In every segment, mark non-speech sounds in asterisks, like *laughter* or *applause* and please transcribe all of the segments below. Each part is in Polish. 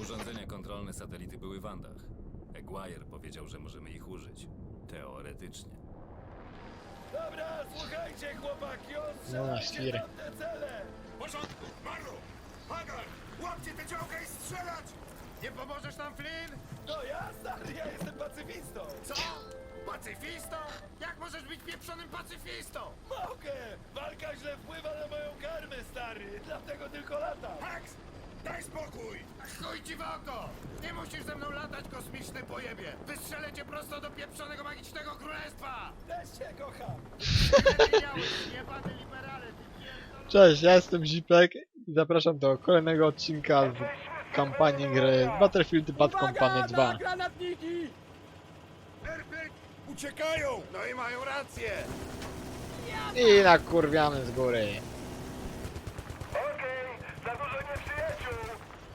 Urządzenia kontrolne satelity były w Andach. Aguirre powiedział, że możemy ich użyć. Teoretycznie. Dobra, słuchajcie chłopaki, No, ostrzelajcie świry. tamte cele! W porządku, Marlo! Hagar! Łapcie tę działkę i strzelać! Nie pomożesz nam, Flynn? To ja, stary, ja jestem pacyfistą! Co? Pacyfistą? Jak możesz być pieprzonym pacyfistą? Mogę! Walka źle wpływa na moją karmę, stary, dlatego tylko latam! Max! Daj spokój! Chuj ci w oko! Nie musisz ze mną latać, kosmiczny pojebie! Wystrzelę cię prosto do pieprzonego magicznego królestwa! Też cię kocham! Miałeś, jebany liberale, ty. Cześć, ja jestem Zipek i zapraszam do kolejnego odcinka z kampanii gry Battlefield Bad Company 2. granatniki! Perfekt! Uciekają! No i mają rację! I nakurwiamy z góry. Okej, za dużo nieprzyjaciół!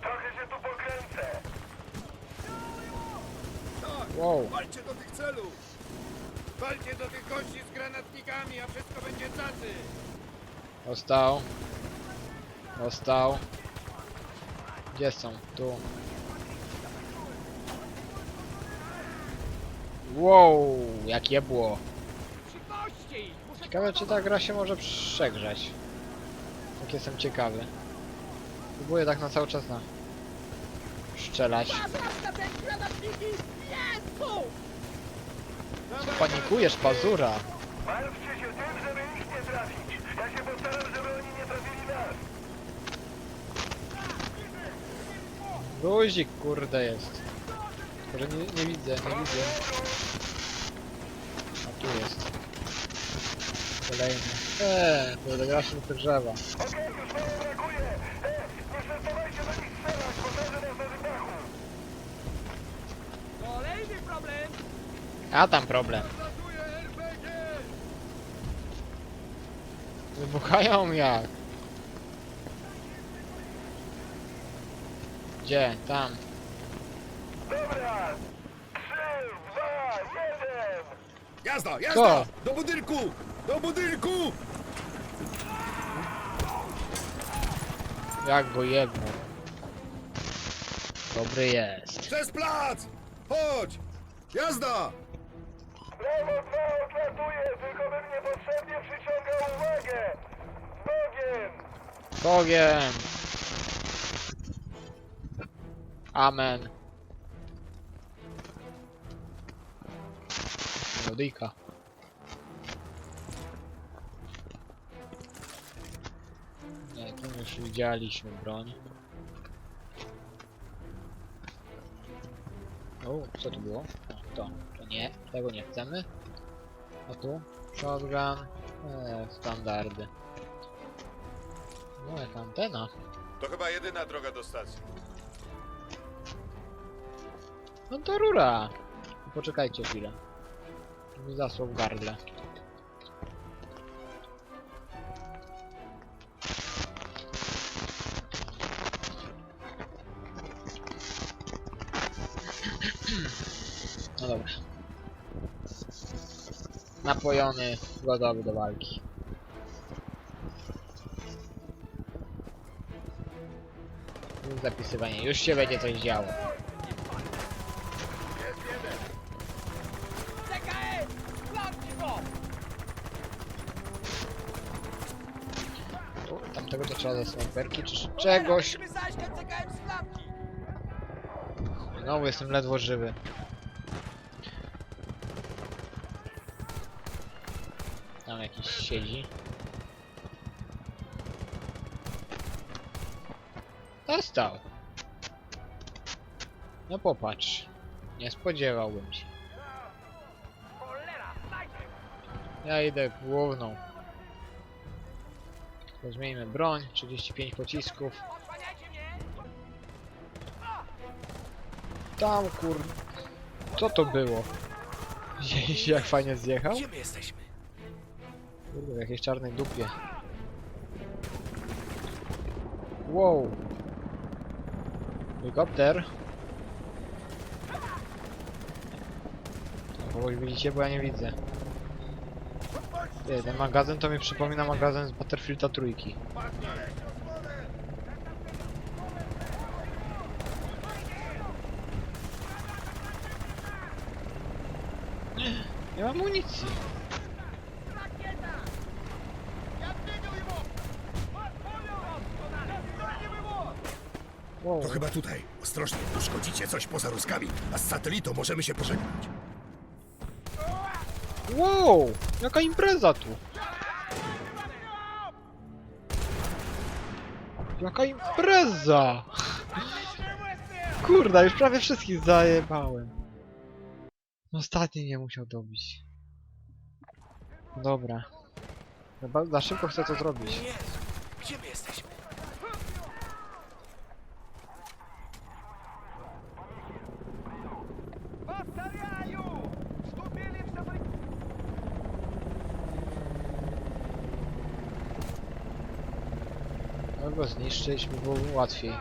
Trochę się tu pokręcę! Tak! Wow, Walcie do tych celów! Walcie do tych gości z granatnikami, a wszystko będzie cacy! Dostał. Dostał. Gdzie są? Tu. Wow, jakie było. Ciekawe czy ta gra się może przegrzać. Tak jestem ciekawy. Próbuję tak na cały czas na strzelać. Panikujesz, pazura. Martwcie się tym, żeby ich nie! Się postaram, żeby oni nie trafili nas! Luzik, kurde jest. Może nie, nie widzę, nie widzę. A tu jest. Kolejny. Eee, kurde, gra do drzewa. Okej, już mało brakuje! Nie przestawajcie do nich strzelać, posażę nas na wydachu! Kolejny problem! A tam problem. Wybuchają jak? Gdzie? Tam. Dobra! Trzy, dwa, jeden! Jazda, jazda! Do budynku! Do budynku! Jak go jedno. Dobry jest. Przez plac! Chodź! Jazda! Brawo 2 odlatuje, tylko bym niepotrzebnie przyciągał uwagę! Bogiem! Bogiem! Amen. Melodyjka. Nie, tu już widzieliśmy broń. O, co to było? To nie, tego nie chcemy. A tu? Shotgun. Eee, standardy. No, jak antena. To chyba jedyna droga do stacji. No to rura! Poczekajcie chwilę. Mi zasło w gardle. No dobra. Napojony, gotowy do walki. Zapisywanie, już się będzie coś działo. Tu, Tamtego to trzeba ze snajperki czy czegoś. Znowu jestem ledwo żywy. Tam jakiś siedzi. Dostał. No popatrz. Nie spodziewałbym się. Ja idę główną. Zmienimy broń, 35 pocisków. Tam kur... Co to było? *laughs* Jak fajnie zjechał? Gdzie my jesteśmy? Kurde, w jakiejś czarnej dupie. Wow. Helikopter. No, Kogoś widzicie, bo ja nie widzę. Ty, ten magazyn to mi przypomina magazyn z Battlefielda trójki. Nie mam amunicji. Wow. To chyba tutaj. Ostrożnie, uszkodzicie coś poza ruskami, a z satelitą możemy się pożegnać. Wow! Jaka impreza tu! Jaka impreza! Kurda, już prawie wszystkich zajebałem. Ostatni nie musiał dobić. Dobra. Za szybko chcę to zrobić. Gdzie my jesteśmy? No go zniszczyć by było łatwiej.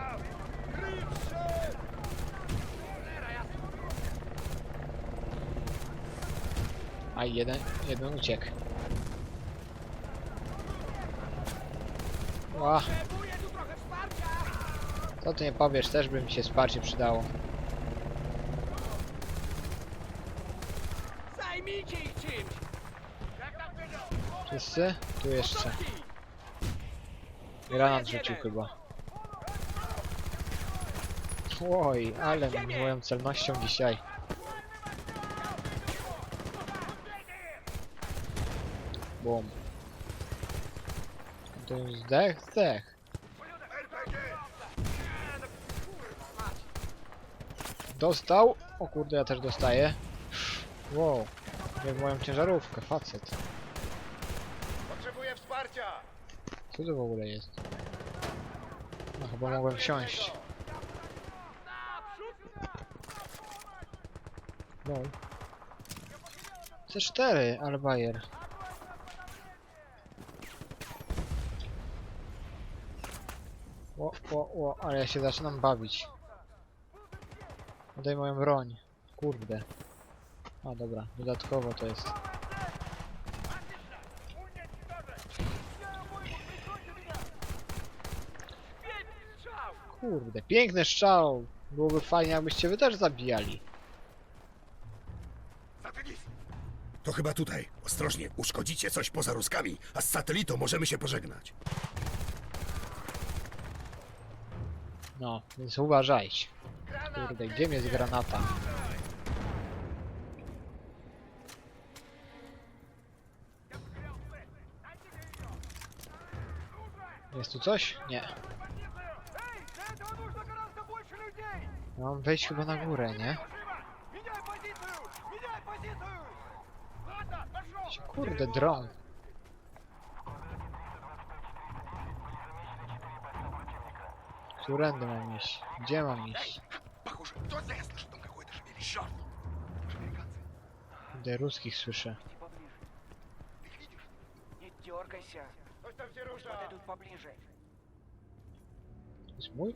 A jeden, jeden uciekł. Ła. Co ty nie powiesz, też by mi się wsparcie przydało. Wszyscy? Tu jeszcze. Granat rzucił chyba. Oj, ale z moją celnością dzisiaj. Bum. To już zdech? Zdech. Dostał? O kurde, ja też dostaję. Wow. Jak moją ciężarówkę, facet. Co to w ogóle jest? No chyba mogłem wsiąść. No. C4, ale bajer. O, o, o, ale ja się zaczynam bawić. Daj moją broń. Kurde. A dobra, dodatkowo to jest. Kurde, piękny strzał! Byłoby fajnie, jakbyście wy też zabijali. To chyba tutaj. Ostrożnie, uszkodzicie coś poza ruskami, a z satelitą możemy się pożegnać. No, więc uważajcie. Kurde, gdzie jest granata? Jest tu coś? Nie. Ja mam wejść chyba na górę, nie? Живо! Меняй позицию! Меняй позицию! Ладно, пошел! Kurde, dron. Którędy mam iść? Gdzie mam iść? Похоже, точно я слышу там какое-то шевеление. Черт! Американцы. Kurde, ruskich słyszę. Поближе. Не дергайся. Пусть там все Пусть подойдут поближе. To jest mój?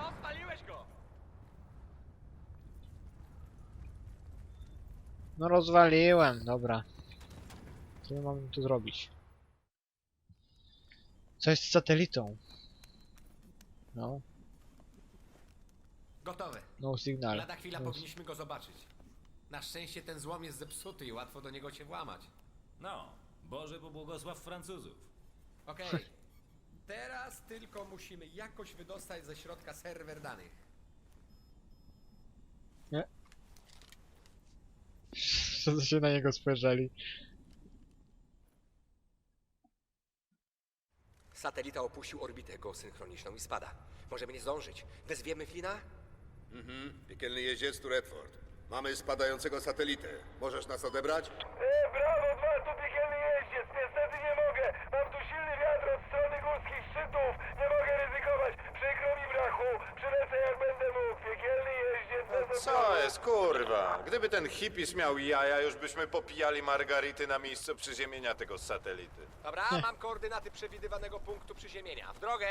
No rozwaliłem, dobra. Co my mamy tu zrobić? Co jest z satelitą? No, Gotowe. no signal. Lada chwila No, powinniśmy go zobaczyć. Na szczęście ten złom jest zepsuty i łatwo do niego się włamać. No, Boże pobłogosław Francuzów. Okej. *laughs* Teraz tylko musimy jakoś wydostać ze środka serwer danych. *laughs* Co się na niego spojrzeli? Satelita opuścił orbitę geosynchroniczną i spada. Możemy nie zdążyć. Wezwiemy Flina? Piekielny jeździec tu Redford. Mamy spadającego satelitę. Możesz nas odebrać? E, brawo, dwa, tu piekielny jeździec. Niestety nie mogę. Mam tu silny wiatr od strony górskich szczytów. Nie mogę ryzykować. Przykro mi, brachu. Przylecę jak będę mógł. Piekielny jeździec. bez Co jest, kurwa? Gdyby ten hipis miał jaja, już byśmy popijali margarity na miejscu przyziemienia tego satelity. Dobra, mam koordynaty przewidywanego punktu przyziemienia. W drogę!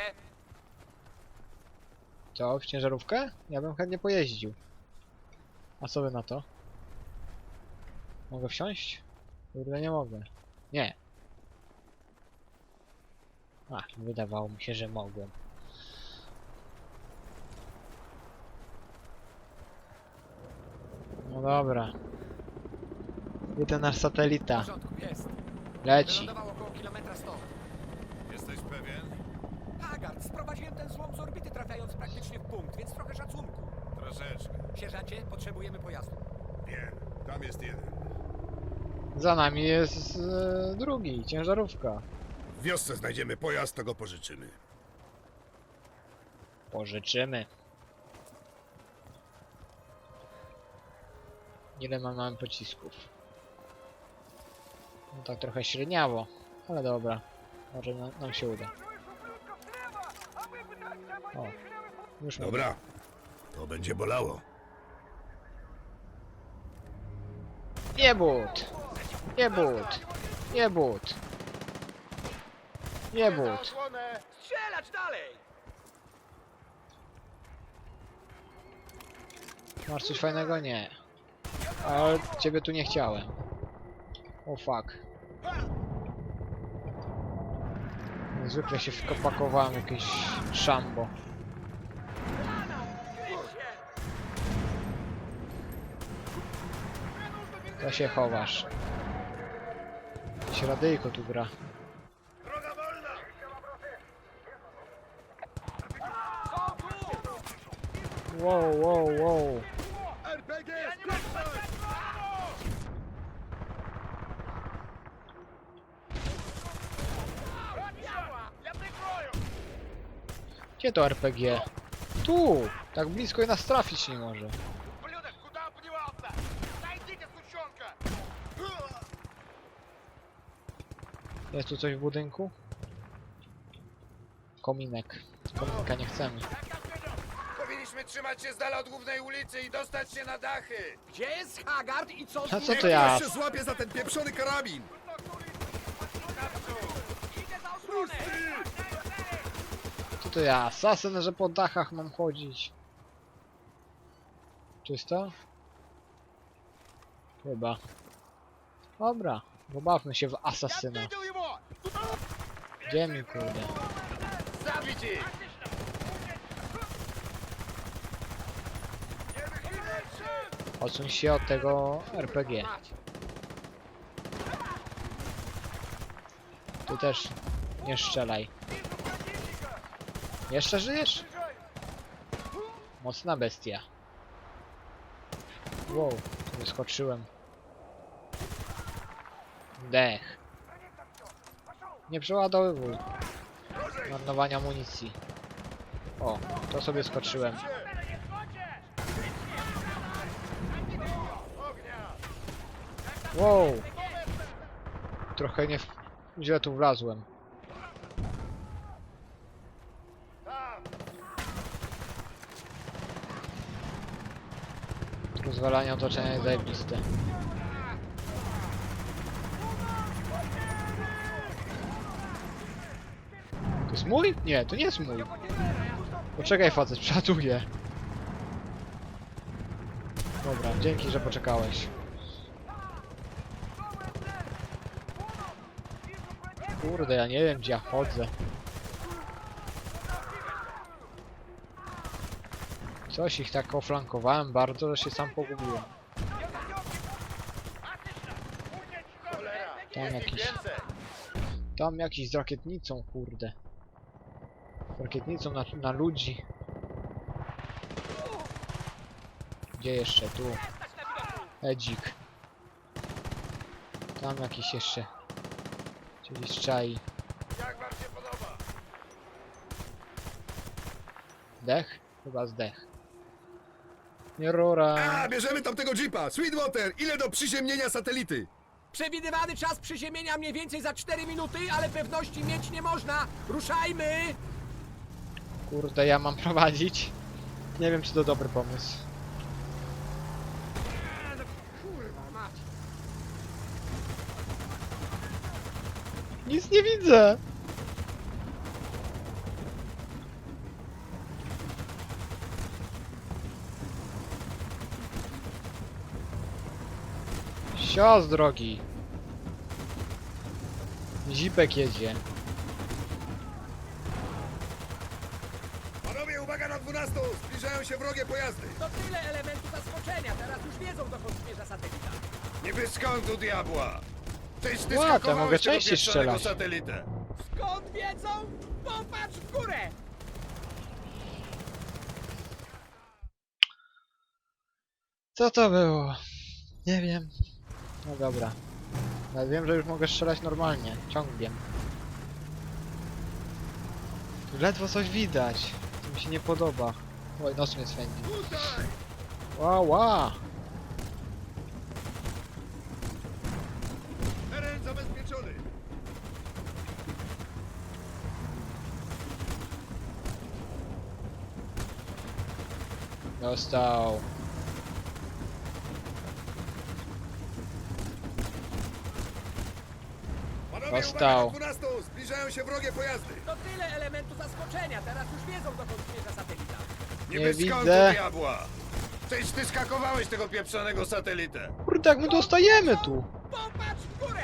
Co, w ciężarówkę? Ja bym chętnie pojeździł. A co wy na to? Mogę wsiąść? Kurde, nie mogę. Nie. A, wydawało mi się, że mogłem. No dobra. Gdzie ten nasz W satelita? porządku, jest. Leci. Wylądował około kilometra stąd. Jesteś pewien? Haggard, sprowadziłem ten złom z orbity trafiając praktycznie w punkt, więc trochę szacunku. Troszeczkę. Sierżancie, potrzebujemy pojazdu. Wiem. Tam jest jeden. Za nami jest e, drugi, ciężarówka. W wiosce znajdziemy pojazd, to go pożyczymy. Pożyczymy. Ile mam, mamy pocisków? No tak trochę średniawo, ale dobra. Może na, nam się uda. O, już mam. Dobra. To będzie bolało. Nie but! Nie but! Nie but! Nie but! Strzelać dalej! Masz coś fajnego? Nie. Ale ciebie tu nie chciałem. O fuck. Zwykle się wkopakowałem jakieś szambo. To się chowasz. Jakieś radyjko tu gra. Wow, wow, wow. Gdzie to RPG? Tu! Tak blisko i nas trafić nie może. Ублюдок, куда он подевался? Найдите, сучонка! Jest tu coś w budynku? Kominek. Z kominka nie chcemy. Powinniśmy trzymać się z dala od głównej ulicy i dostać się na dachy. Gdzie jest Haggard i co z A nim? co to ja? się złapie za ten pieprzony karabin. to ja, asasyn, że po dachach mam chodzić. Czysto? Chyba. Dobra, pobawmy się w asasyna. Gdzie mi kurde? Odsuń się od tego RPG. Tu też nie szczelaj. Jeszcze żyjesz? Mocna bestia. Wow, wyskoczyłem. Dech. Nie przeładowywuj. Marnowania amunicji. O, to sobie skoczyłem. Wow. Trochę nie... w- Źle tu wlazłem. Rozwalanie otoczenia jest zajebiste. To jest mój? Nie, to nie jest mój. Poczekaj facet, *laughs* przatuję. Dobra, dzięki, że poczekałeś. Kurde, ja nie wiem gdzie ja chodzę. Coś ich tak oflankowałem bardzo, że się sam pogubiłem. Tam jakiś... Tam jakiś z rakietnicą, kurde. Z rakietnicą na, na ludzi. Gdzie jeszcze? Tu. Edzik. Tam jakiś jeszcze. Czyli z czai. Dech? Chyba zdech. Nie rura. A, bierzemy tamtego jeepa! Sweetwater, ile do przyziemnienia satelity? Przewidywany czas przyziemienia mniej więcej za 4 minuty, ale pewności mieć nie można. Ruszajmy! Kurde, ja mam prowadzić. Nie wiem, czy to dobry pomysł. Kurwa mać. Nic nie widzę! Sio z drogi. Zipek jedzie. Panowie, uwaga na 12! Zbliżają się wrogie pojazdy! To tyle elementów zaskoczenia, teraz już wiedzą dokąd zmierza satelita. Niby skąd u diabła? Czyś ty Ła, to skakowałeś mogę tego częściej pieprzonego strzelać. satelitę! Skąd wiedzą? Popatrz w górę! Co to było? Nie wiem. No dobra. Ale wiem, że już mogę strzelać normalnie. Ciągiem. Tu ledwo coś widać. To mi się nie podoba. Oj, nos mnie swędzi. Ła, ła! Teren zabezpieczony! Dostał. Panowie, Dostał. uwaga na 12! Zbliżają się wrogie pojazdy! To tyle elementów zaskoczenia, teraz już wiedzą dokąd zmierza satelita. Niby Nie skąd widzę. u diabła? Czyś ty skakowałeś tego pieprzonego satelitę? Kurde, jak my dostajemy tu! Popatrz w górę!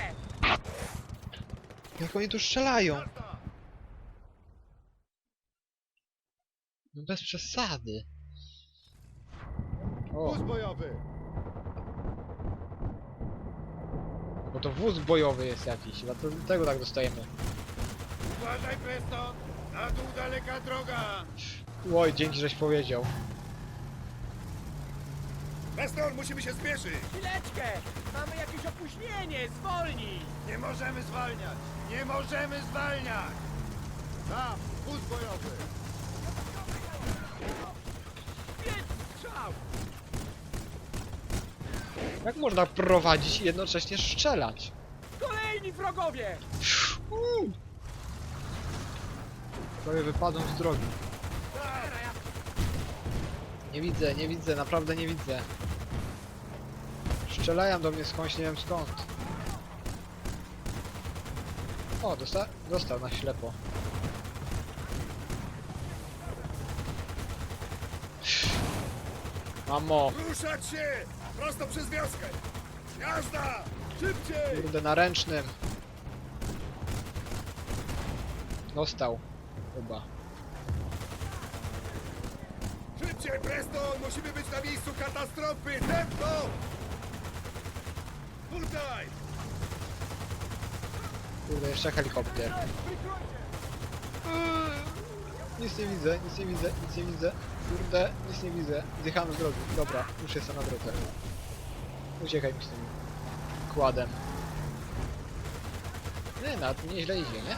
Jak oni tu strzelają? No bez przesady. O, Wóz bojowy! Bo to wóz bojowy jest jakiś, chyba to tego tak dostajemy. Uważaj, Preston! Na dół daleka droga! Oj, dzięki, żeś powiedział. Preston, musimy się spieszyć! Chwileczkę! Mamy jakieś opóźnienie, zwolnij! Nie możemy zwalniać! Nie możemy zwalniać! Tam, wóz bojowy! Pięć strzał! Jak można prowadzić i jednocześnie strzelać? Kolejni wrogowie! Uuu. Prawie wypadłem z drogi. Nie widzę, nie widzę, naprawdę nie widzę. Strzelają do mnie skądś, nie wiem skąd. O, dosta dostał na ślepo. Mamo, Ruszać się! Prosto przez wioskę! Jazda! Szybciej! kurde, na ręcznym. Dostał. Chyba. Szybciej, Preston! Musimy być na miejscu katastrofy! Tempo! Tutaj! Kurde, jeszcze helikopter. Nic nie widzę, nic nie widzę, nic nie widzę. Kurde, nic nie widzę. Zjechałem z drogi. Dobra, już jestem na drodze. Uciekaj mi z tym kładem. Nie, nawet nieźle idzie, nie?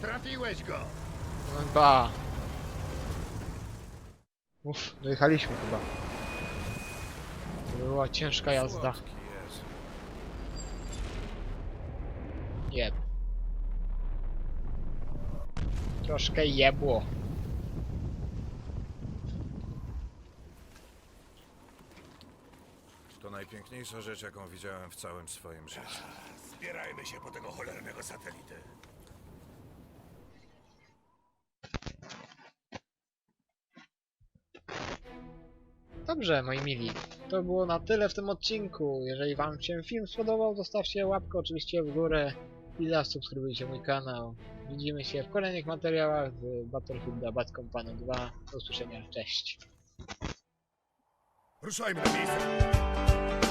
Trafiłeś go! No ba. Uff, dojechaliśmy chyba. To była ciężka jazda. Troszkę jebło. To najpiękniejsza rzecz, jaką widziałem w całym swoim życiu. Zbierajmy się po tego cholernego satelity. Dobrze, moi mili. To było na tyle w tym odcinku. Jeżeli wam się film spodobał, zostawcie łapkę oczywiście w górę i zasubskrybujcie mój kanał. Widzimy się w kolejnych materiałach z Battlefielda Bad Company 2. Do usłyszenia, cześć. Ruszajmy na miejsce!